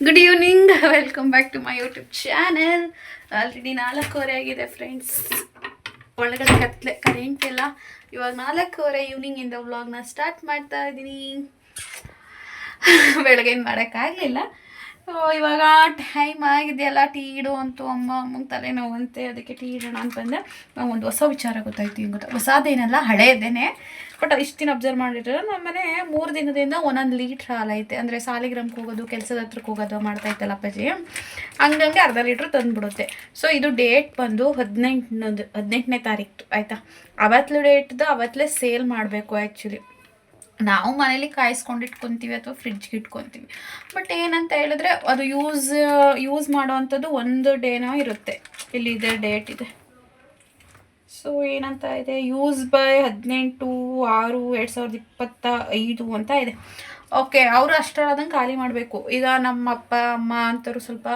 Good evening welcome back to my YouTube channel already ನಾಲ್ಕೂವರೆ ಆಗಿದೆ friends ಒಳಗಡೆ ಕತ್ಲೆ ಕರೆಂಟ್ ಎಲ್ಲ ಇವಾಗ ನಾಲ್ಕೂವರೆ ಈವ್ನಿಂಗಿಂದ ವ್ಲಾಗ್ನ ಸ್ಟಾರ್ಟ್ ಮಾಡ್ತಾ ಇದ್ದೀನಿ. ಬೆಳಗ್ಗೆ ಮಾಡೋಕ್ಕಾಗಲಿಲ್ಲ ಇವಾಗ ಟೈಮ್ ಆಗಿದೆಯಲ್ಲ, ಟೀ ಇಡು ಅಂತು. ಅಮ್ಮ, ಅಮ್ಮಂಗೆ ತಲೆನೋವಂತೆ ಅದಕ್ಕೆ ಟೀ ಇಡೋಣ ಅಂತಂದರೆ ಒಂದು ಹೊಸ ವಿಚಾರ ಗೊತ್ತಾಯ್ತು, ಹಿಂಗೆ ಗೊತ್ತಾ? ಹೊಸದೇನಲ್ಲ, ಹಳೇದೇನೆ. ಬಟ್ ಇಷ್ಟು ದಿನ ಅಬ್ಸರ್ವ್ ಮಾಡಿದ್ರೆ ನಮ್ಮ ಮನೆ ಮೂರು ದಿನದಿಂದ ಒಂದೊಂದು ಲೀಟ್ರ್ ಹಾಲೈತೆ ಅಂದರೆ ಸಾಲಿಗ್ರಾಮ್ಗೆ ಹೋಗೋದು, ಕೆಲಸದ ಹತ್ರಕ್ಕೆ ಹೋಗೋದು ಮಾಡ್ತಾ ಇತ್ತಲ್ಲ ಅಪ್ಪಾಜಿ. ಹಂಗಂಗೆ ಅರ್ಧ ಲೀಟ್ರ್ ತಂದುಬಿಡುತ್ತೆ. ಸೊ ಇದು ಡೇಟ್ ಬಂದು ಹದಿನೆಂಟನದು, ಹದಿನೆಂಟನೇ ತಾರೀಕು ಆಯಿತಾ? ಅವತ್ತು ಡೇಟ್ದು ಅವತ್ತಲೇ ಸೇಲ್ ಮಾಡಬೇಕು ಆ್ಯಕ್ಚುಲಿ ನಾವು ಮನೇಲಿ ಕಾಯಿಸ್ಕೊಂಡು ಇಟ್ಕೊತೀವಿ ಅಥವಾ ಫ್ರಿಡ್ಜ್ಗೆ ಇಟ್ಕೊತೀವಿ. ಬಟ್ ಏನಂತ ಹೇಳಿದ್ರೆ ಅದು ಯೂಸ್ ಯೂಸ್ ಮಾಡೋವಂಥದ್ದು ಒಂದು ಡೇನೋ ಇರುತ್ತೆ. ಇಲ್ಲಿ ಇದೆ ಡೇಟ್ ಇದೆ. ಸೊ ಏನಂತ ಇದೆ ಯೂಸ್ ಬೈ ಹದಿನೆಂಟು, ಆರು, ಎರಡು ಸಾವಿರದ ಇಪ್ಪತ್ತ ಐದು ಅಂತ ಇದೆ. ಓಕೆ ಅವರು ಅಷ್ಟರದಂಗೆ ಖಾಲಿ ಮಾಡಬೇಕು. ಈಗ ನಮ್ಮ ಅಪ್ಪ, ಅಮ್ಮ ಅಂತವ್ರು ಸ್ವಲ್ಪ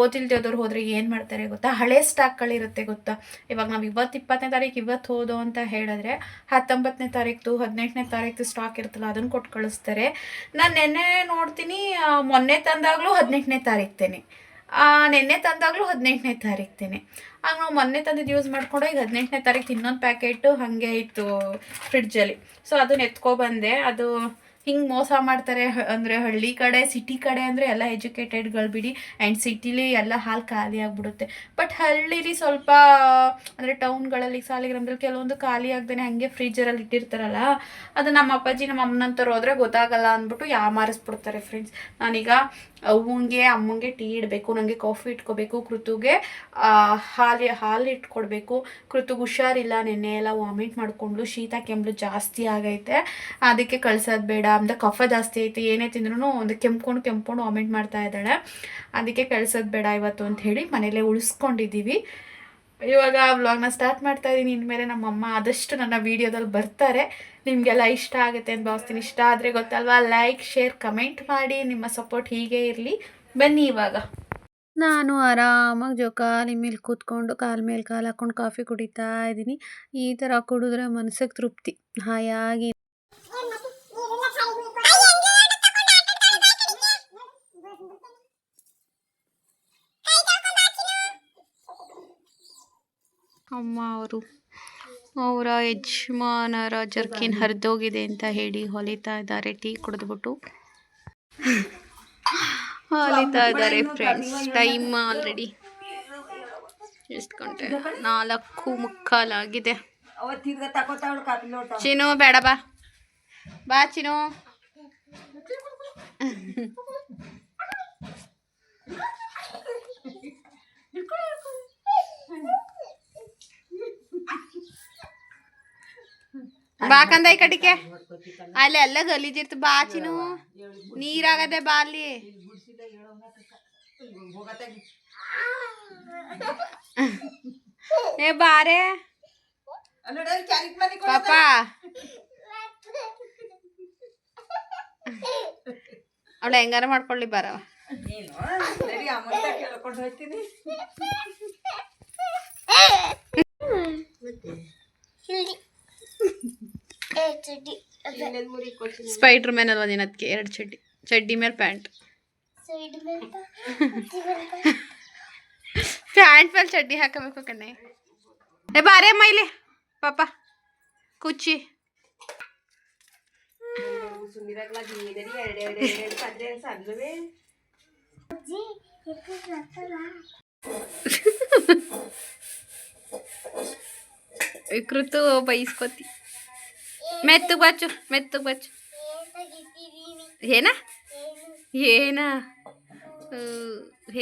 ಓದಿಲ್ದೇದವ್ರು ಹೋದರೆ ಏನು ಮಾಡ್ತಾರೆ ಗೊತ್ತಾ? ಹಳೆ ಸ್ಟಾಕ್ಗಳಿರುತ್ತೆ ಗೊತ್ತಾ? ಇವಾಗ ನಾವು ಇವತ್ತು ಇಪ್ಪತ್ತನೇ ತಾರೀಕು ಇವತ್ತು ಹೋದೋ ಅಂತ ಹೇಳಿದ್ರೆ ಹತ್ತೊಂಬತ್ತನೇ ತಾರೀಕು ಹದಿನೆಂಟನೇ ತಾರೀಕು ಸ್ಟಾಕ್ ಇರುತ್ತಲ್ಲ, ಅದನ್ನು ಕೊಟ್ಟು ಕಳಿಸ್ತಾರೆ. ನಾನು ನೆನ್ನೆ ನೋಡ್ತೀನಿ ಮೊನ್ನೆ ತಂದಾಗಲೂ ಹದಿನೆಂಟನೇ ತಾರೀಕ್ತೇನೆ ನೆನ್ನೆ ತಂದಾಗಲೂ ಹದಿನೆಂಟನೇ ತಾರೀಕ್ತೇನೆ. ಆಗ ನಾವು ಮೊನ್ನೆ ತಂದಿದ್ದು ಯೂಸ್ ಮಾಡಿಕೊಂಡು ಈಗ ಹದಿನೆಂಟನೇ ತಾರೀಕು ಇನ್ನೊಂದು ಪ್ಯಾಕೆಟು ಹಾಗೆ ಇತ್ತು ಫ್ರಿಡ್ಜಲ್ಲಿ ಸೊ ಅದನ್ನ ಎತ್ಕೊಬಂದೆ ಅದು ಹಿಂಗೆ ಮೋಸ ಮಾಡ್ತಾರೆ ಅಂದರೆ ಹಳ್ಳಿ ಕಡೆ ಸಿಟಿ ಕಡೆ ಅಂದರೆ ಎಲ್ಲ ಎಜುಕೇಟೆಡ್ಗಳು ಬಿಡಿ ಆ್ಯಂಡ್ ಸಿಟಿಲಿ ಎಲ್ಲ ಹಾಲು ಖಾಲಿ ಆಗಿಬಿಡುತ್ತೆ. ಬಟ್ ಹಳ್ಳಿಲಿ ಸ್ವಲ್ಪ, ಅಂದರೆ ಟೌನ್ಗಳಲ್ಲಿ ಸಾಲಿಗ್ರಾಮದಲ್ಲಿ ಕೆಲವೊಂದು ಖಾಲಿ ಆಗ್ದೇ ಹಾಗೆ ಫ್ರೀಜರಲ್ಲಿ ಇಟ್ಟಿರ್ತಾರಲ್ಲ, ಅದು ನಮ್ಮ ಅಪ್ಪಾಜಿ, ನಮ್ಮ ಅಮ್ಮನಂತರು ಹೋದರೆ ಗೊತ್ತಾಗಲ್ಲ ಅಂದ್ಬಿಟ್ಟು ಯಾಮಾರಿಸ್ಬಿಡ್ತಾರೆ ಫ್ರೆಂಡ್ಸ್ ನಾನೀಗ ಅವ್ವಂಗೆ, ಅಮ್ಮಂಗೆ ಟೀ ಇಡಬೇಕು ನನಗೆ ಕಾಫಿ ಇಟ್ಕೋಬೇಕು, ಕೃತುಗೆ ಹಾಲು ಹಾಲು ಇಟ್ಕೊಡ್ಬೇಕು. ಕೃತುಗೆ ಹುಷಾರಿಲ್ಲ, ನೆನ್ನೆ ಎಲ್ಲ ವಾಮಿಟ್ ಮಾಡಿಕೊಂಡು ಶೀತ ಕೆಮ್ಮಲು ಜಾಸ್ತಿ ಆಗೈತೆ. ಅದಕ್ಕೆ ಕಳ್ಸೋದು ಬೇಡ. ಅಂತ ಕಫ ಜಾಸ್ತಿ ಐತೆ, ಏನೇ ತಿಂದ್ರೂ ಒಂದು ಕೆಂಪ್ಕೊಂಡು ಕೆಂಪ್ಕೊಂಡು ವಾಮಿಟ್ ಮಾಡ್ತಾ ಇದ್ದಾಳೆ. ಅದಕ್ಕೆ ಕಳ್ಸೋದು ಬೇಡ ಇವತ್ತು ಅಂತ ಹೇಳಿ ಮನೇಲೇ ಉಳಿಸ್ಕೊಂಡಿದ್ದೀವಿ. ಇವಾಗ ವ್ಲಾಗ್ನ ಸ್ಟಾರ್ಟ್ ಮಾಡ್ತಾ ಇದ್ದೀನಿ. ಇನ್ಮೇಲೆ ನಮ್ಮಮ್ಮ ಆದಷ್ಟು ನನ್ನ ವಿಡಿಯೋದಲ್ಲಿ ಬರ್ತಾರೆ. ನಿಮಗೆಲ್ಲ ಇಷ್ಟ ಆಗುತ್ತೆ ಅಂತ ಭಾವಿಸ್ತೀನಿ. ಇಷ್ಟ ಆದರೆ ಗೊತ್ತಲ್ವಾ? ಲೈಕ್ ಶೇರ್ ಕಮೆಂಟ್ ಮಾಡಿ. ನಿಮ್ಮ ಸಪೋರ್ಟ್ ಹೀಗೆ ಇರಲಿ. ಬನ್ನಿ ಇವಾಗ. ನಾನು ಆರಾಮಾಗಿ ಜೋಕಾಲಿ ಮೇಲೆ ಕೂತ್ಕೊಂಡು ಕಾಲ ಮೇಲೆ ಕಾಲು ಹಾಕ್ಕೊಂಡು ಕಾಫಿ ಕುಡಿತಾ ಇದ್ದೀನಿ. ಈ ಥರ ಕುಡಿದ್ರೆ ಮನಸ್ಸಿಗೆ ತೃಪ್ತಿ. ಹಾಯಾಗಿ ಅಮ್ಮ ಅವರು. ಅವರ ಯಜಮಾನರ ಜರ್ಕಿನ್ ಹರಿದೋಗಿದೆ ಅಂತ ಹೇಳಿ ಹೊಲಿತಾ ಇದ್ದಾರೆ. ಟೀ ಕುಡಿದ್ಬಿಟ್ಟು. ಹೊಲಿತಾ ಇದ್ದಾರೆ ಫ್ರೆಂಡ್ಸ್ ಟೈಮ್ ಆಲ್ರೆಡಿ ಎಷ್ಟು ಗಂಟೆ? ನಾಲ್ಕು ಮುಕ್ಕಾಲಾಗಿದೆ ಚಿನ್ನು, ಬೇಡ ಬಾ. ಬಾ ಚಿನು ಬಾ ಕಂದ ಈ ಕಡಿಕೆ. ಅಲ್ಲಿ ಎಲ್ಲ ಗಲೀಜಿರ್ತ ಬಾ ಚಿನು ನೀರಾಗದೆ ಬಾ ಏ ಬಾರೆ ಪಾಪ. ಅವಳು ಹೆಂಗಾರ ಮಾಡ್ಕೊಳ್ಳಿ ಬಾರವ ಸ್ಪೈಡ್ರ್ ಮ್ಯಾನ್ ಅಲ್ವಾ ನೀನು? ಅದಕ್ಕೆ ಎರಡು ಚಡ್ಡಿ. ಚಡ್ಡಿ ಮೇಲೆ ಪ್ಯಾಂಟ್. ಪ್ಯಾಂಟ್ ಮೇಲೆ ಚಡ್ಡಿ ಹಾಕಬೇಕು ಕಣ್ಣೆ. ಏ ಬಾರೆ ಮೈಲಿ ಪಾಪ. ಕುಚ್ಚಿ. ಕೃತು ಬೈಸ್ಕೊತಿ. ಮೆತ್ತಗೆ ಬಚ್ಚು ಮೆತ್ತಗೆ ಬಚ್ಚು ಏನ? ಏನ?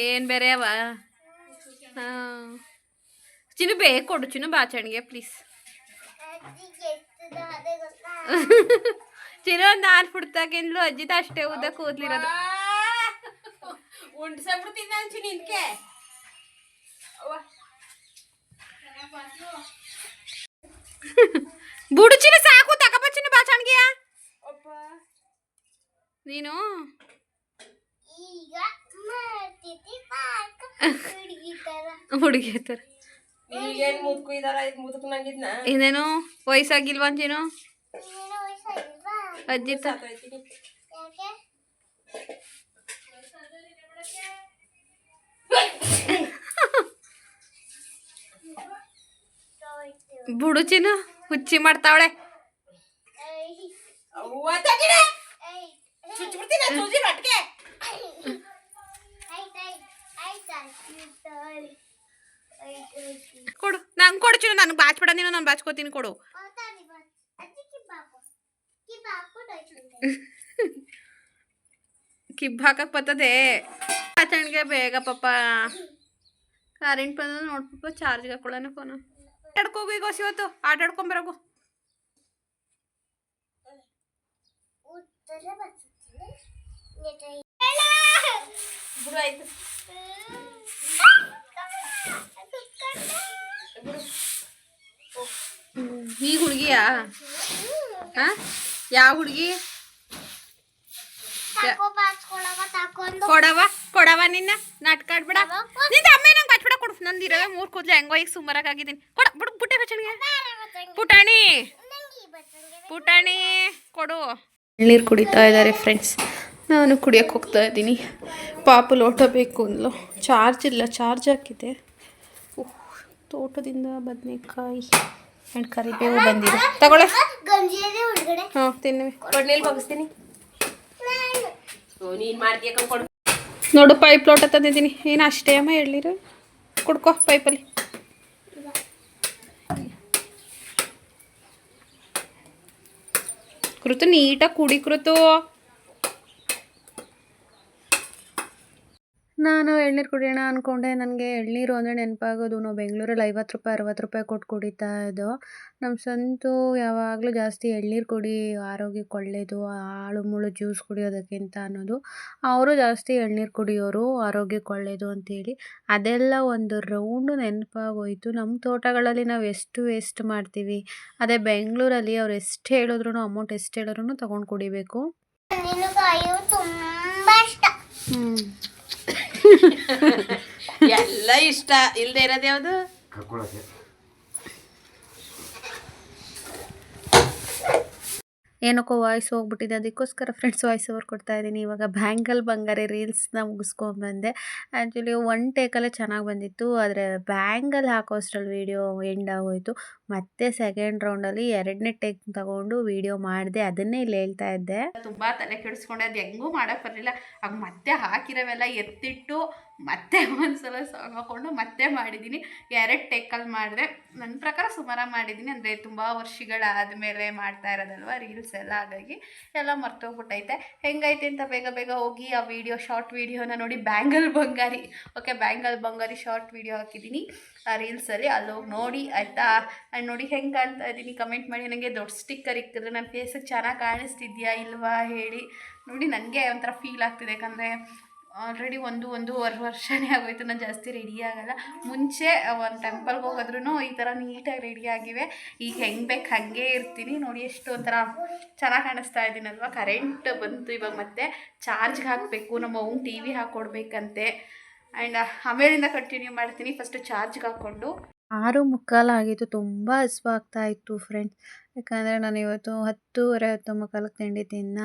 ಏನ್ ಬೇರೆ ಅವ? ಹಾಂ. ಚಿನ್ನು ಬೇಗ ಕೊಡು ಚಿನ್ನು ಬಾಚಣಿಗೆ ಪ್ಲೀಸ್ ಚಿನ್ನು ಒಂದು ನಾಲ್ಕು ಪುಡ್ತಾಗಿಂದ್ಲು ಅಜ್ಜಿದ ಅಷ್ಟೇ ಉದ್ದ ಕೂದ್ಲಿರೋದು. ಉಂಡ್ಸಬಿಡ್ತೀನಿ ನಾನು ಚಿನ್ನು ಇಂದ್ಕೆ ಸಾಕು ತಗಪ ಚಿನ್ನು ಬಾಚಣಿಗೆಯ ನೀನು? ಹುಡುಗಿ ತರ ಇನ್ನೇನು? ವಯಸ್ಸಾಗಿಲ್ವಾ ಅಂತೀನು ಅಜ್ಜಿ ತ ಬುಡುಚಿನ ಹುಚ್ಚಿ ಮಾಡ್ತಾವಳೆ. ಕೊಡು. ನಂಗೆ ಕೊಡು ಚಿನ್ನ ನನಗೆ ಬಾಚ್ಬೇಡ ನೀನು, ನಾನು ಬಾಚ್ಕೋತೀನಿ ಕೊಡು. ಕಿಬ್ ಹಾಕಕ್ಕೆ ಬರ್ತದೆ. ಆಚರಣೆಗೆ ಬೇಗ ಪಾಪ. ಕರೆಂಟ್ ಬಂದ ನೋಡ್ಪಪ್ಪ ಚಾರ್ಜ್ ಹಾಕೊಳ್ಳೋಣ ಫೋನು ಆಟಾಡ್ಕೋಗು ಈಗ ಹೊಸ ಇವತ್ತು ಆಟ ಆಡ್ಕೊಂಬರೋಗು ಬಿಡು ಆಯ್ತು. ಈ ಹುಡುಗಿಯಾ ಹಾ ಯಾವ ಹುಡುಗಿ ಕೊಡವ ಕೊಡವ ನಿನ್ನ ನಾಟಕ ಆಡ್ಬೇಡ ನಿಂದ ಅಮ್ಮ ನಂಗೆ ಬಾಚ್ಬೇಡ ಕೊಡು ನಂದು ಇರವೆ ಮೂರು ಕೂದಲು ಹೆಂಗೋ ಈಗ ಸುಮಾರಾಗಿದ್ದೀನಿ ಕೊಡ ಬುಟ್ಟೆ ಬಚ್ಚಣಿಗೆ ಪುಟಾಣಿ? ಪುಟಾಣಿ ಕೊಡು. ಎಳ್ನೀರು ಕುಡಿತಾ ಇದ್ದಾರೆ ಫ್ರೆಂಡ್ಸ್ ನಾನು ಕುಡಿಯೋಕ್ಕೆ ಹೋಗ್ತಾ ಇದ್ದೀನಿ. ಪಾಪು ಲೋಟ ಬೇಕು ಅಂದ್ಲು. ಚಾರ್ಜ್ ಇಲ್ಲ ಚಾರ್ಜ್ ಹಾಕಿದೆ. ತೋಟದಿಂದ ಬದನೆಕಾಯಿ ಆ್ಯಂಡ್ ಕರಿಬೇವು ಬಂದಿದೆ. ತಗೊಳ್ಳೆ. ಹಾಂ ತಿನ್ನುವೆ. ಕೊಡ್ನೇಲ್ ಬಗ್ಸ್ತೀನಿ. ನೋಡು ಪೈಪ್ ಲೋಟ ತಂದಿದ್ದೀನಿ. ಏನು ಅಷ್ಟೇ ಅಮ್ಮ ಎಳ್ನೀರು ಕುಡ್ಕೋ ಪೈಪಲ್ಲಿ ಕೃತು ನೀಟಾಗಿ ಕುಡಿ ಕೃತು ನಾನು ಎಳ್ನೀರು ಕುಡಿಯೋಣ ಅಂದ್ಕೊಂಡೆ ನನಗೆ ಎಳ್ನೀರು ಅಂದರೆ ನೆನಪಾಗೋದು. ನಾವು ಬೆಂಗಳೂರಲ್ಲಿ ಐವತ್ತು ರೂಪಾಯಿ ಅರವತ್ತು ರೂಪಾಯಿ ಕೊಟ್ಟು ಕುಡಿತಾ ಇದ್ದೋ ನಮ್ಮ ಸಂತು ಯಾವಾಗಲೂ ಜಾಸ್ತಿ ಎಳ್ನೀರು ಕುಡಿ ಆರೋಗ್ಯಕ್ಕೆ ಒಳ್ಳೆಯದು ಹಾಳು ಮುಳು ಜ್ಯೂಸ್ ಕುಡಿಯೋದಕ್ಕಿಂತ ಅನ್ನೋದು. ಅವರು ಜಾಸ್ತಿ ಎಳ್ನೀರು ಕುಡಿಯೋರು ಆರೋಗ್ಯಕ್ಕೆ ಒಳ್ಳೆಯದು ಅಂತೇಳಿ. ಅದೆಲ್ಲ ಒಂದು ರೌಂಡು ನೆನಪಾಗೋಯಿತು. ನಮ್ಮ ತೋಟಗಳಲ್ಲಿ ನಾವು ಎಷ್ಟು ವೇಸ್ಟ್ ಮಾಡ್ತೀವಿ. ಅದೇ ಬೆಂಗಳೂರಲ್ಲಿ ಅವ್ರು ಎಷ್ಟು ಹೇಳಿದ್ರು ಅಮೌಂಟ್ ಎಷ್ಟು ಹೇಳಿದ್ರು ತೊಗೊಂಡು ಕುಡಿಬೇಕು. ಹ್ಞೂ ಎಲ್ಲ ಇಷ್ಟ ಇಲ್ದೇ ಇರೋದು ಯಾವ್ದು? ಏನಕ್ಕೋ ವಾಯ್ಸ್ ಹೋಗ್ಬಿಟ್ಟಿದೆ. ಅದಕ್ಕೋಸ್ಕರ ಫ್ರೆಂಡ್ಸ್ ವಾಯ್ಸ್ ಓವರ್ ಕೊಡ್ತಾ ಇದ್ದೀನಿ. ಇವಾಗ ಬ್ಯಾಂಗಲ್ ಬಂಗಾರಿ ರೀಲ್ಸ್ನ ಮುಗಿಸ್ಕೊಂಬಂದೆ ಆ್ಯಕ್ಚುಲಿ ಒನ್ ಟೇಕಲ್ಲೇ ಚೆನ್ನಾಗಿ ಬಂದಿತ್ತು. ಆದರೆ ಬ್ಯಾಂಗಲ್ ಹಾಕೋಷ್ಟ್ರಲ್ಲಿ ವೀಡಿಯೋ ಎಂಡ್ ಆಗೋಯಿತು. ಮತ್ತೆ ಸೆಕೆಂಡ್ ರೌಂಡಲ್ಲಿ ಎರಡನೇ ಟೇಕ್ ತಗೊಂಡು ವೀಡಿಯೋ ಮಾಡಿದೆ. ಅದನ್ನೇ ಇಲ್ಲಿ ಹೇಳ್ತಾ ಇದ್ದೆ. ತುಂಬ ತಲೆ ಕೆಡಿಸ್ಕೊಂಡೆ. ಅದು ಹೆಂಗೂ ಮಾಡೋಕ್ಕೆ ಬರಲಿಲ್ಲ. ಆಗ ಮತ್ತೆ ಹಾಕಿರೋವೆಲ್ಲ ಎತ್ತಿಟ್ಟು ಮತ್ತೆ ಒಂದ್ಸಲ ಸಾಂಗ್ ಹಾಕೊಂಡು ಮತ್ತೆ ಮಾಡಿದ್ದೀನಿ. ಎರಡು ಟೇಕಲ್ಲಿ ಮಾಡಿದೆ. ನನ್ನ ಪ್ರಕಾರ ಸುಮಾರಾಗಿ ಮಾಡಿದ್ದೀನಿ. ಅಂದರೆ ತುಂಬ ವರ್ಷಗಳಾದ ಮೇಲೆ ಮಾಡ್ತಾ ಇರೋದಲ್ವ ರೀಲ್ಸ್ ಎಲ್ಲ, ಹಾಗಾಗಿ ಎಲ್ಲ ಮರ್ತೋಗ್ಬಿಟ್ಟೈತೆ. ಹೆಂಗೈತೆ ಅಂತ ಬೇಗ ಬೇಗ ಹೋಗಿ ಆ ವಿಡಿಯೋ ಶಾರ್ಟ್ ವೀಡಿಯೋನ ನೋಡಿ ಬ್ಯಾಂಗಲ್ ಬಂಗಾರಿ. ಓಕೆ ಬ್ಯಾಂಗಲ್ ಬಂಗಾರಿ ಶಾರ್ಟ್ ವೀಡಿಯೋ ಹಾಕಿದ್ದೀನಿ. ಆ ರೀಲ್ಸಲ್ಲಿ ಅಲ್ಲಿ ಹೋಗಿ ನೋಡಿ, ಆಯಿತಾ? ಆ್ಯಂಡ್ ನೋಡಿ ಹೆಂಗೆ ಕಾಣ್ತಾ ಇದ್ದೀನಿ ಕಮೆಂಟ್ ಮಾಡಿ. ನನಗೆ ದೊಡ್ಡ ಸ್ಟಿಕ್ಕರ್ ಇಕ್ಕಿದ್ರೆ ನನ್ನ ಫೇಸಿಗೆ ಚೆನ್ನಾಗಿ ಕಾಣಿಸ್ತಿದ್ಯಾ ಇಲ್ವಾ ಹೇಳಿ. ನೋಡಿ ನನಗೆ ಒಂಥರ ಫೀಲ್ ಆಗ್ತಿದೆ, ಯಾಕಂದರೆ ಆಲ್ರೆಡಿ ಒಂದು, ಒಂದೂವರೆ ವರ್ಷನೇ ಆಗೋಯ್ತು, ನಾನು ಜಾಸ್ತಿ ರೆಡಿ ಆಗಲ್ಲ. ಮುಂಚೆ ಒಂದು ಟೆಂಪಲ್ಗೆ ಹೋಗೋದ್ರೂ ಈ ಥರ ನೀಟಾಗಿ ರೆಡಿ ಆಗಿವೆ. ಈಗ ಹೆಂಗೆ ಬೇಕು ಹಾಗೆ ಇರ್ತೀನಿ. ನೋಡಿ ಎಷ್ಟು ಒಂಥರ ಚೆನ್ನಾಗಿ ಕಾಣಿಸ್ತಾ ಇದ್ದೀನಲ್ವ ಕರೆಂಟ್ ಬಂತು ಇವಾಗ ಮತ್ತೆ. ಚಾರ್ಜ್ಗೆ ಹಾಕಬೇಕು, ನಮ್ಮ ಅವ್ನು ಟಿ ವಿ ಹಾಕ್ಕೊಡ್ಬೇಕಂತೆ ಆ್ಯಂಡ್ ಆಮೇಲಿಂದ ಕಂಟಿನ್ಯೂ ಮಾಡ್ತೀನಿ. ಫಸ್ಟು ಚಾರ್ಜ್ಗೆ ಹಾಕ್ಕೊಂಡು. ಆರು ಮುಕ್ಕಾಲು ಆಗಿತ್ತು. ತುಂಬ ಹಸಿವಾಗ್ತಾ ಇತ್ತು ಫ್ರೆಂಡ್ಸ್ ಯಾಕಂದರೆ ನಾನು ಇವತ್ತು ಹತ್ತೂವರೆ ಹತ್ತು ಮುಕ್ಕಾಲಕ್ಕೆ ತಿಂಡಿ ತಿನ್ನ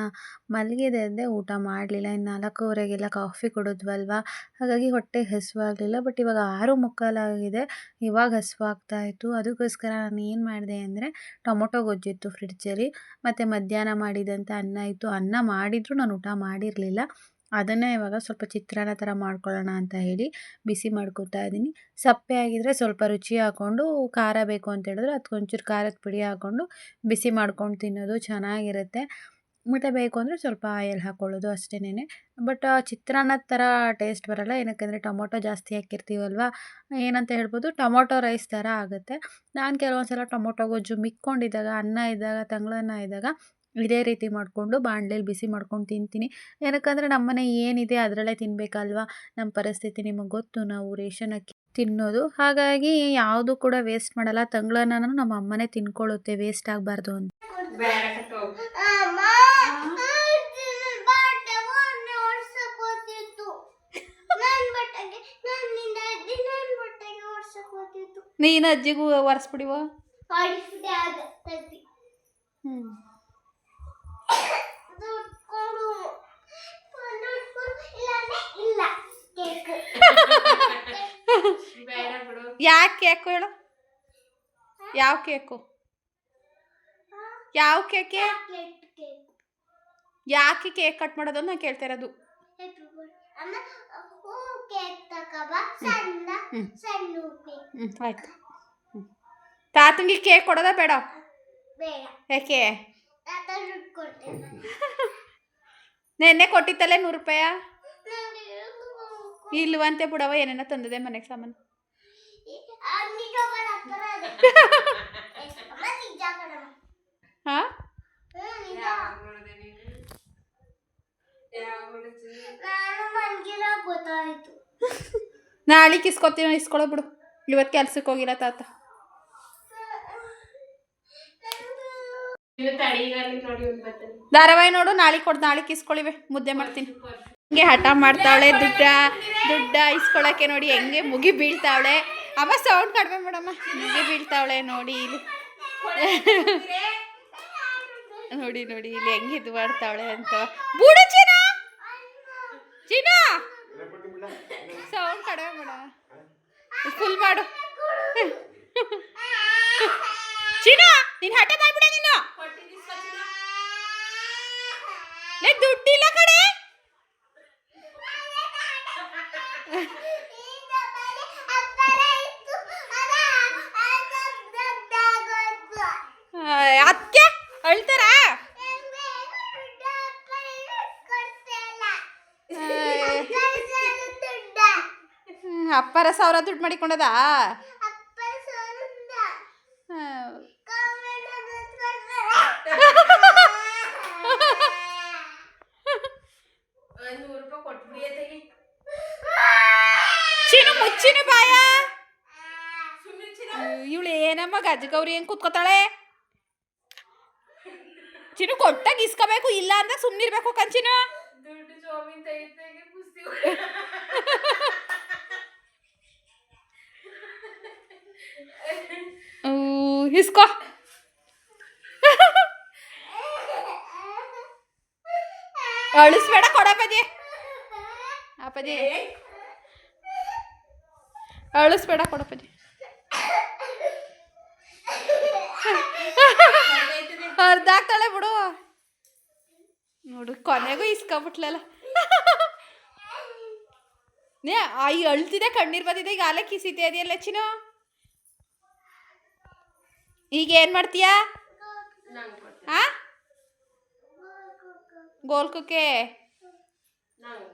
ಮಲಗಿದೆ ಎದ್ದೆ ಊಟ ಮಾಡಲಿಲ್ಲ. ಇನ್ನು ನಾಲ್ಕೂವರೆಗೆಲ್ಲ ಕಾಫಿ ಕುಡಿದ್ವಲ್ವ? ಹಾಗಾಗಿ ಹೊಟ್ಟೆ ಹಸಿವಾಗಲಿಲ್ಲ. ಬಟ್ ಇವಾಗ ಆರು ಮುಕ್ಕಾಲಾಗಿದೆ ಇವಾಗ ಹಸಿವಾಗ್ತಾ ಇತ್ತು. ಅದಕ್ಕೋಸ್ಕರ ನಾನು ಏನು ಮಾಡಿದೆ ಅಂದರೆ ಟೊಮೊಟೊ ಗೊಜ್ಜಿತ್ತು ಫ್ರಿಡ್ಜಲ್ಲಿ ಮತ್ತು ಮಧ್ಯಾಹ್ನ ಮಾಡಿದಂಥ ಅನ್ನ ಇತ್ತು. ಅನ್ನ ಮಾಡಿದರೂ ನಾನು ಊಟ ಮಾಡಿರಲಿಲ್ಲ. ಅದನ್ನೇ ಇವಾಗ ಸ್ವಲ್ಪ ಚಿತ್ರಾನ್ನ ಥರ ಮಾಡ್ಕೊಳ್ಳೋಣ ಅಂತ ಹೇಳಿ ಬಿಸಿ ಮಾಡ್ಕೊತಾ ಇದ್ದೀನಿ. ಸಪ್ಪೆ ಆಗಿದ್ದರೆ ಸ್ವಲ್ಪ ರುಚಿ ಹಾಕ್ಕೊಂಡು ಖಾರ ಬೇಕು ಅಂತ ಹೇಳಿದ್ರೆ ಅದಕ್ಕೆ ಒಂಚೂರು ಖಾರದ ಪುಡಿ ಹಾಕ್ಕೊಂಡು ಬಿಸಿ ಮಾಡ್ಕೊಂಡು ತಿನ್ನೋದು ಚೆನ್ನಾಗಿರುತ್ತೆ. ಮತ್ತು ಬೇಕು ಅಂದರೆ ಸ್ವಲ್ಪ ಆಯಲ್ ಹಾಕ್ಕೊಳ್ಳೋದು ಅಷ್ಟೇನೆ ಬಟ್ ಚಿತ್ರಾನ್ನದ ಥರ ಟೇಸ್ಟ್ ಬರೋಲ್ಲ. ಏನಕ್ಕೆಂದರೆ ಟೊಮೊಟೊ ಜಾಸ್ತಿ ಹಾಕಿರ್ತೀವಲ್ವ? ಏನಂತ ಹೇಳ್ಬೋದು ಟೊಮೊಟೊ ರೈಸ್ ಥರ ಆಗುತ್ತೆ. ನಾನು ಕೆಲವೊಂದು ಸಲ ಟೊಮೊಟೊ ಗೊಜ್ಜು ಮಿಕ್ಕೊಂಡಿದ್ದಾಗ, ಅನ್ನ ಇದ್ದಾಗ, ತಂಗ್ಳನ್ನ ಇದ್ದಾಗ ಇದೇ ರೀತಿ ಮಾಡಿಕೊಂಡು ಬಾಣಲೆಲಿ ಬಿಸಿ ಮಾಡ್ಕೊಂಡು ತಿಂತೀನಿ. ಏನಕ್ಕಂದರೆ ನಮ್ಮನೆ ಏನಿದೆ ಅದರಲ್ಲೇ ತಿನ್ನಬೇಕಲ್ವಾ ನಮ್ಮ ಪರಿಸ್ಥಿತಿ ನಿಮಗೆ ಗೊತ್ತು ನಾವು ರೇಷನ್ ಅಕ್ಕಿ ತಿನ್ನೋದು. ಹಾಗಾಗಿ ಯಾವುದು ಕೂಡ ವೇಸ್ಟ್ ಮಾಡಲ್ಲ. ತಂಗ್ಳನ್ನ ನಮ್ಮ ಅಮ್ಮನೇ ತಿನ್ಕೊಳ್ಳುತ್ತೆ ವೇಸ್ಟ್ ಆಗಬಾರ್ದು ಅಂತ. ನನ್ ಅಜ್ಜಿಗೂ ಒರೆಸ್ಬಿಡಿವ? ಹ್ಮ್. ಹ್ಞೂ ಇಲ್ಲ ಕೇಕ್ ಹೇಳು? ಯಾವ ಕೇಕು? ಯಾವ ಕೇಕೆ? ಯಾಕೆ ಕೇಕ್ ಕಟ್ ಮಾಡೋದು ನಾನು ಕೇಳ್ತಾ ಇರೋದು. ಆಯ್ತು. ತಾತಂಗಿ ಕೇಕ್ ಕೊಡೋದ ಬೇಡ. ಯಾಕೆ? ನೆನ್ನೆ ಕೊಟ್ಟಿತ್ತಲ್ಲೇ ನೂರು ರೂಪಾಯ? ಇಲ್ವಂತೆ ಬಿಡವ ಏನೇನೋ ತಂದದೆ ಮನೆಗೆ ಸಾಮಾನು. ಹಾಂ? ನಾಳೆ ಇಸ್ಕೊತೀವಿ ಇಸ್ಕೊಳ್ಳೋ ಬಿಡು. ಇವತ್ತು ಕೆಲ್ಸಕ್ಕೆ ಹೋಗಿಲ್ಲ ತಾತ ನೀವು ತಡಿಗಾಲಿ ನೋಡಿ ಒಂದು ಬರ್ತದೆ ಧಾರಾವಾಹಿ ನೋಡು, ನಾಳೆ ಕೊಡ್, ನಾಳೆ ಇಸ್ಕೊಳ್ಳಿವೆ ಮುದ್ದೆ ಮಾಡ್ತೀನಿ. ಹಿಂಗೆ ಹಠ ಮಾಡ್ತಾವಳೆ, ದುಡ್ಡ ದುಡ್ಡ ಇಸ್ಕೊಳಕ್ಕೆ ನೋಡಿ ಹೆಂಗೆ ಮುಗಿ ಬೀಳ್ತಾವಳೆ. ಅವ ಸೌಂಡ್ ಕಡಿಮೆ ಮಾಡಮ್ಮ. ಮುಗಿ ಬೀಳ್ತಾವಳೆ ನೋಡಿ ಇಲ್ಲಿ. ನೋಡಿ ನೋಡಿ, ಇಲ್ಲಿ ಹೆಂಗೆ ಇದು ಮಾಡ್ತಾವಳೆ ಅಂತ. ಬೂಡು ಚೀನ! ಚೀನ! ಸೌಂಡ್ ಕಡಿಮೆ ಮಾಡ. ಫುಲ್ ಮಾಡು. ಚೀನ ನಿನ್ ಹಠ ಮಾಡ್ಬಿಡ ನೀನು. ಲೇ ದುಡ್ಡಿಲ್ಲ ಕಡೆ ಅದಕ್ಕೆ ಅಳ್ತಾರಾ? ಅಪ್ಪರ ಸಾವಿರ ದುಡ್ಡು ಮಾಡಿಕೊಂಡದ ಒಂದು ನೂರು ರೂಪಾಯಿ ಕೊಟ್ಬಿಡಿ ತೆಗಿ ಚೀನು ಮುಚ್ಚಿನ ಬಾಯ ಸುಮ್ಮನೆ ಚಿನ್ನ ಇವಳು ಏನಮ್ಮ ಗಜ್ಜಗೌರಿ ಹೆಂಗ್ ಕೂತ್ಕೋತಾಳೆ? ಚಿನ್ನು ಕೊಟ್ಟಾಗ ಇಸ್ಕೋಬೇಕು ಇಲ್ಲ ಅಂತ ಸುಮ್ಮನಿರ್ಬೇಕು ಕಂಚಿನು ಇಸ್ಕೋ ಅಳಿಸ್ಬೇಡ ಕೊಡಪ್ಪಜಿ ಅಪ್ಪಾಜಿ ಅಳಿಸ್ಬೇಡ ಕೊಡಪ್ಪಜಿ ಅರ್ಧ ಆಗ್ತಾಳೆ ಬಿಡು. ನೋಡು, ಕೊನೆಗೂ ಇಸ್ಕೊಬಿಟ್ಲಲ್ಲ. ನೇ ಆಯಿ ಅಳ್ತಿದೆ ಕಣ್ಣೀರು ಬಂದಿದೆ, ಈಗ ಆಲೆ ಕಿಸಿತೆ ಅದೆಲ್ಲ ಚಿನ್ನು? ಈಗ ಏನು ಮಾಡ್ತೀಯಾ? ಆ? ಗೋಲ್ಕಕ್ಕೆ ನಂಗೆ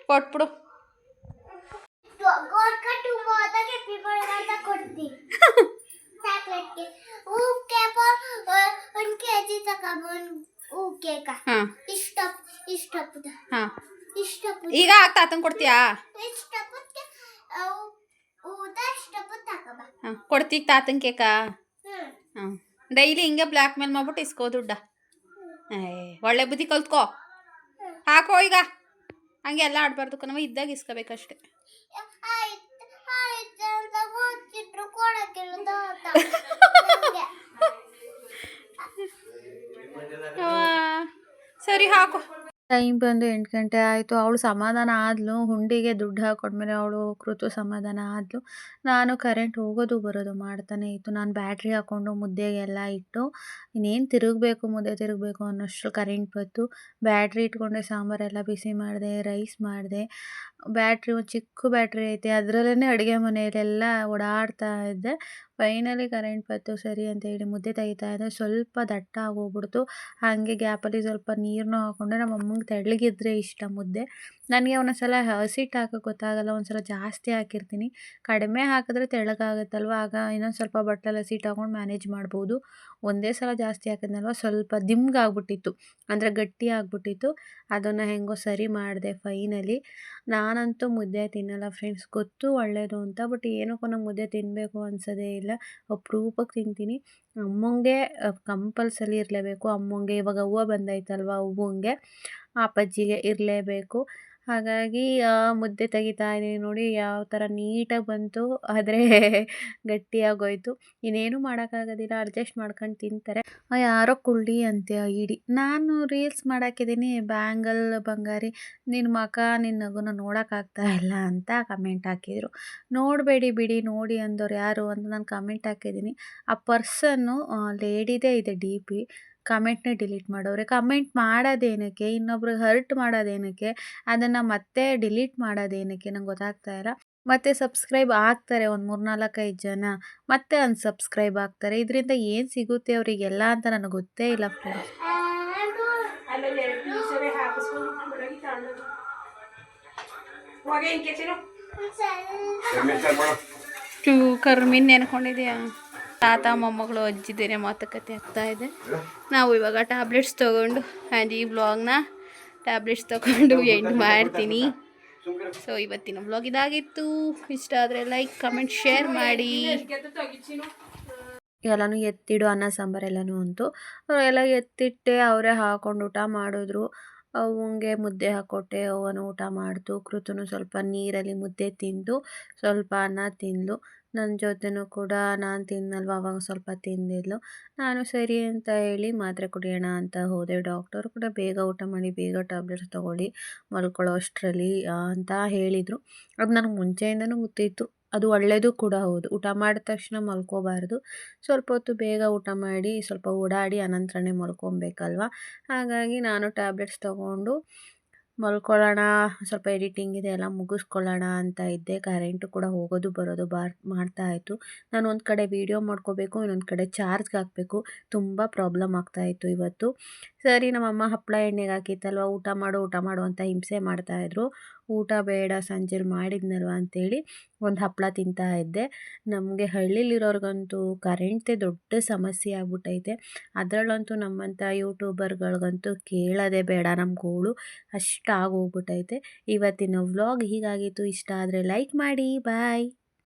ಕೊಟ್ಬಿಡು ಕೊಡು ಬಂದರೆ ಅಜ್ಜಿ ಕೊಟ್ಬಿಡು ಚೀಟಿಗೆ ಕೊಟ್ಬಿಡು ಗೋರ್ಕಟ್ಟು ಹೋದಾಗ ಪಿಪಲ್ ಅಂತ ಕೊಡ್ತೀನಿ ಚಾಕ್ಲೇಟ್ಗೆ ಹೂ ಕೇಕ ಒಂದು ಕೆ ಜಿ ತಗೊಂಡು ಹೂ ಕೇಕ ಹಾ ಇಷ್ಟ ಇಷ್ಟಪದ ಹಾ ಇಷ್ಟಪದ ಈಗ ತಾತಂಗ್ ಕೊಡ್ತೀಯಾ? ಇಷ್ಟಪದಕ್ಕೆ ಊಟ ಇಷ್ಟಪದ ತಗೋಬ ಹಾ ಕೊಡ್ತೀಗ ತಾತಂಗ್ ಕೇಕಾ? ಹ್ಮ್ ಹಾಂ, ಡೈಲಿ ಹಿಂಗೆ ಬ್ಲ್ಯಾಕ್ ಮೇಲ್ ಮಾಡ್ಬಿಟ್ಟು ಇಸ್ಕೋ ದುಡ್ಡ. ಏ, ಒಳ್ಳೆ ಬುದ್ಧಿ ಕಲ್ತ್ಕೋ. ಹಾಕೋ ಈಗ. ಹಂಗೆ ಎಲ್ಲ ಆಡ್ಬಾರ್ದು ಕಣವ ಇದ್ದಾಗ ಇಸ್ಕೋಬೇಕಷ್ಟೆ. ಸರಿ ಹಾಕು. ಟೈಮ್ ಬಂದು ಎಂಟು ಗಂಟೆ ಆಯಿತು. ಅವಳು ಸಮಾಧಾನ ಆದ್ಲು. ಹುಂಡಿಗೆ ದುಡ್ಡು ಹಾಕೊಂಡ್ಮೇಲೆ ಅವಳು ಕೃತು ಸಮಾಧಾನ ಆದ್ಲು. ನಾನು ಕರೆಂಟ್ ಹೋಗೋದು ಬರೋದು ಮಾಡ್ತಾನೆ ಇತ್ತು. ನಾನು ಬ್ಯಾಟ್ರಿ ಹಾಕ್ಕೊಂಡು ಮುದ್ದೆಗೆಲ್ಲ ಇಟ್ಟು, ಇನ್ನೇನು ತಿರುಗಬೇಕು ಮುದ್ದೆ ತಿರುಗಬೇಕು ಅನ್ನೋಷ್ಟು ಕರೆಂಟ್ ಬಂತು. ಬ್ಯಾಟ್ರಿ ಇಟ್ಕೊಂಡೆ ಸಾಂಬಾರೆಲ್ಲ ಬಿಸಿ ಮಾಡಿದೆ ರೈಸ್ ಮಾಡಿದೆ. ಬ್ಯಾಟ್ರಿ ಒಂದು ಚಿಕ್ಕ ಬ್ಯಾಟ್ರಿ ಐತೆ ಅದರಲ್ಲೇ ಅಡುಗೆ ಮನೆಯಲ್ಲೆಲ್ಲ ಓಡಾಡ್ತಾ ಇದ್ದೆ. ಫೈನಲಿ ಕರೆಂಟ್ ಬಂತು, ಸರಿ ಅಂತ ಹೇಳಿ ಮುದ್ದೆ ತೆಗಿತಾ ಇದ್ದೆ. ಸ್ವಲ್ಪ ದಟ್ಟ ಆಗೋಗ್ಬಿಡ್ತು. ಹಾಗೆ ಗ್ಯಾಪಲ್ಲಿ ಸ್ವಲ್ಪ ನೀರನ್ನೂ ಹಾಕ್ಕೊಂಡೆ ನಮ್ಮ ಅಮ್ಮಂಗೆ ತೆಳ್ಳಗಿದ್ರೆ ಇಷ್ಟ ಮುದ್ದೆ. ನನಗೆ ಒಂದೊಂದ್ಸಲ ಹಸಿಟ್ಟು ಹಾಕೋಕೆ ಗೊತ್ತಾಗಲ್ಲ, ಒಂದ್ಸಲ ಜಾಸ್ತಿ ಹಾಕಿರ್ತೀನಿ. ಕಡಿಮೆ ಹಾಕಿದ್ರೆ ತೆಳ್ಳಗಾಗುತ್ತಲ್ವ? ಆಗ ಇನ್ನೊಂದು ಸ್ವಲ್ಪ ಬಟ್ಟಲಲ್ಲಿ ಹಸಿಟ್ಟು ಹಾಕೊಂಡು ಮ್ಯಾನೇಜ್ ಮಾಡ್ಬೋದು. ಒಂದೇ ಸಲ ಜಾಸ್ತಿ ಹಾಕಿದ್ನಲ್ವ? ಸ್ವಲ್ಪ ದಿಮ್ಗಾಗ್ಬಿಟ್ಟಿತ್ತು ಅಂದರೆ ಗಟ್ಟಿ ಆಗ್ಬಿಟ್ಟಿತ್ತು. ಅದನ್ನು ಹೆಂಗೋ ಸರಿ ಮಾಡಿದೆ ಫೈನಲಿ ನಾನಂತೂ ಮುದ್ದೆ ತಿನ್ನಲ್ಲ ಫ್ರೆಂಡ್ಸ್ ಗೊತ್ತು ಒಳ್ಳೆಯದು ಅಂತ ಬಟ್ ಏನಕ್ಕೂ ನಂಗೆ ಮುದ್ದೆ ತಿನ್ನಬೇಕು ಅನ್ಸೋದೇ ಇಲ್ಲ. ಅಪ್ರೂಪಕ್ಕೆ ತಿಂತೀನಿ. ಅಮ್ಮಂಗೆ ಕಂಪಲ್ಸರಿ ಇರಲೇಬೇಕು. ಅಮ್ಮಂಗೆ ಇವಾಗ ಹೂವು ಬಂದೈತಲ್ವ? ಹೂವಂಗೆ. ಅಪ್ಪಾಜಿಗೆ ಇರಲೇಬೇಕು. ಹಾಗಾಗಿ ಮುದ್ದೆ ತೆಗಿತಾ ಇದ್ದೀನಿ ನೋಡಿ ಯಾವ ಥರ ನೀಟಾಗಿ ಬಂತು. ಆದರೆ ಗಟ್ಟಿಯಾಗೋಯ್ತು. ಇನ್ನೇನು ಮಾಡೋಕ್ಕಾಗೋದಿಲ್ಲ. ಅಡ್ಜಸ್ಟ್ ಮಾಡ್ಕೊಂಡು ತಿಂತಾರೆ. ಯಾರೋ ಕುಳ್ಳಿ ಅಂತೆ ಇಡಿ. ನಾನು ರೀಲ್ಸ್ ಮಾಡಾಕಿದ್ದೀನಿ ಬ್ಯಾಂಗಲ್, ಬಂಗಾರಿ. ನಿನ್ನ ಮಕ, ನಿನ್ನ ನಗುನ ನೋಡೋಕ್ಕಾಗ್ತಾ ಇಲ್ಲ ಅಂತ ಕಮೆಂಟ್ ಹಾಕಿದರು. ನೋಡಬೇಡಿ ಬಿಡಿ, ನೋಡಿ ಅಂದವ್ರು ಯಾರು ಅಂತ ನಾನು ಕಮೆಂಟ್ ಹಾಕಿದ್ದೀನಿ. ಆ ಪರ್ಸನ್ನು ಲೇಡಿದೇ ಇದೆ ಡಿ ಪಿ. ಕಮೆಂಟ್ನೇ ಡಿಲೀಟ್ ಮಾಡೋರೆ ಕಮೆಂಟ್ ಮಾಡೋದೇನಕ್ಕೆ? ಇನ್ನೊಬ್ರಿಗೆ ಹರ್ಟ್ ಮಾಡೋದೇನಕ್ಕೆ? ಅದನ್ನು ಮತ್ತೆ ಡಿಲೀಟ್ ಮಾಡೋದೇನಕ್ಕೆ? ನಂಗೆ ಗೊತ್ತಾಗ್ತಾ ಇಲ್ಲ. ಮತ್ತೆ ಸಬ್ಸ್ಕ್ರೈಬ್ ಆಗ್ತಾರೆ ಒಂದು ಮೂರು ನಾಲ್ಕೈದು ಜನ. ಮತ್ತೆ ಅನ್ಸಬ್ಸ್ಕ್ರೈಬ್ ಆಗ್ತಾರೆ. ಇದರಿಂದ ಏನು ಸಿಗುತ್ತೆ ಅವರಿಗೆಲ್ಲ ಅಂತ ನನಗೆ ಗೊತ್ತೇ ಇಲ್ಲ ಫ್ರೆಂಡ್ಸ್ ಕರ್ಮಿನ್ ನೆನ್ಕೊಂಡಿದ್ಯಾ? ತಾತ, ಮೊಮ್ಮಗಳು ಅಜ್ಜಿದೇನೆ ಮಾತುಕತೆ ಆಗ್ತಾ ಇದೆ. ನಾವು ಇವಾಗ ಟ್ಯಾಬ್ಲೆಟ್ಸ್ ತೊಗೊಂಡು ಆ್ಯಂಡ್ ಈ ಬ್ಲಾಗ್ನ ಟ್ಯಾಬ್ಲೆಟ್ಸ್ ತೊಗೊಂಡು ಎಂಡ್ ಮಾಡ್ತೀನಿ. ಸೊ ಇವತ್ತಿನ ಬ್ಲಾಗ್ ಇದಾಗಿತ್ತು. ಇಷ್ಟ ಆದರೆ ಲೈಕ್ ಕಮೆಂಟ್ ಶೇರ್ ಮಾಡಿ. ಎಲ್ಲನೂ ಎತ್ತಿಡು ಅನ್ನ, ಸಾಂಬಾರು ಎಲ್ಲನೂ ಅಂತು. ಅವರೆಲ್ಲ ಎತ್ತಿಟ್ಟೆ, ಅವರೇ ಹಾಕೊಂಡು ಊಟ ಮಾಡಿದ್ರು. ಅವಂಗೆ ಮುದ್ದೆ ಹಾಕೊಟ್ಟೆ ಅವನು ಊಟ ಮಾಡ್ತು. ಕೃತನು ಸ್ವಲ್ಪ ನೀರಲ್ಲಿ ಮುದ್ದೆ ತಿಂದು, ಸ್ವಲ್ಪ ಅನ್ನ ತಿಂದ್ಲು. ನನ್ನ ಜೊತೆನೂ ಕೂಡ ನಾನು ತಿನ್ನಲ್ವ ಅವಾಗ ಸ್ವಲ್ಪ ತಿಂದಿದ್ಲು. ನಾನು ಸರಿ ಅಂತ ಹೇಳಿ ಮಾತ್ರೆ ಕುಡಿಯೋಣ ಅಂತ ಹೋದೆ. ಡಾಕ್ಟರು ಕೂಡ ಬೇಗ ಊಟ ಮಾಡಿ, ಬೇಗ ಟ್ಯಾಬ್ಲೆಟ್ಸ್ ತೊಗೊಳ್ಳಿ, ಮಲ್ಕೊಳ್ಳೋ ಅಷ್ಟರಲ್ಲಿ ಅಂತ ಹೇಳಿದರು. ಅದು ನನಗೆ ಮುಂಚೆಯಿಂದನೂ ಗೊತ್ತಿತ್ತು. ಅದು ಒಳ್ಳೆಯದು ಕೂಡ ಹೌದು. ಊಟ ಮಾಡಿದ ತಕ್ಷಣ ಮಲ್ಕೋಬಾರ್ದು. ಸ್ವಲ್ಪ ಹೊತ್ತು ಬೇಗ ಊಟ ಮಾಡಿ, ಸ್ವಲ್ಪ ಓಡಾಡಿ ಅನಂತರನೇ ಮಲ್ಕೊಬೇಕಲ್ವ? ಹಾಗಾಗಿ ನಾನು ಟ್ಯಾಬ್ಲೆಟ್ಸ್ ತೊಗೊಂಡು ಮಲ್ಕೊಳ್ಳೋಣ, ಸ್ವಲ್ಪ ಎಡಿಟಿಂಗ್ ಇದೆ ಎಲ್ಲ ಮುಗಿಸ್ಕೊಳ್ಳೋಣ ಅಂತ ಇದ್ದೆ. ಕರೆಂಟು ಕೂಡ ಹೋಗೋದು ಬರೋದು ಬಾರ್, ಮಾಡ್ತಾ ಇತ್ತು. ನಾನು ಒಂದು ಕಡೆ ವೀಡಿಯೋ ಮಾಡ್ಕೋಬೇಕು, ಇನ್ನೊಂದು ಕಡೆ ಚಾರ್ಜ್ಗೆ ಹಾಕಬೇಕು. ತುಂಬ ಪ್ರಾಬ್ಲಮ್ ಆಗ್ತಾಯಿತ್ತು ಇವತ್ತು. ಸರಿ, ನಮ್ಮಮ್ಮ ಹಪ್ಪಳ ಎಣ್ಣೆಗೆ ಹಾಕಿತ್ತಲ್ವ? ಊಟ ಮಾಡು ಊಟ ಮಾಡು ಅಂತ ಹಿಂಸೆ ಮಾಡ್ತಾಯಿದ್ರು ಊಟ ಬೇಡ ಸಂಜೆ ಮಾಡಿದ್ನಲ್ವ ಅಂತೇಳಿ ಒಂದು ಹಪ್ಪಳ ತಿಂತಾ ಇದ್ದೆ. ನಮಗೆ ಹಳ್ಳಿಲಿರೋರ್ಗಂತೂ ಕರೆಂಟೇ ದೊಡ್ಡ ಸಮಸ್ಯೆ ಆಗ್ಬಿಟ್ಟೈತೆ ಅದರಲ್ಲಂತೂ ನಮ್ಮಂಥ ಯೂಟ್ಯೂಬರ್ಗಳಿಗಂತೂ ಕೇಳೋದೇ ಬೇಡ ನಮ್ಮ ಗೋಳು. ಅಷ್ಟಾಗೋಗ್ಬಿಟ್ಟೈತೆ ಇವತ್ತಿನ ವ್ಲಾಗ್ ಹೀಗಾಗಿತ್ತು. ಇಷ್ಟ ಆದರೆ ಲೈಕ್ ಮಾಡಿ. ಬಾಯ್.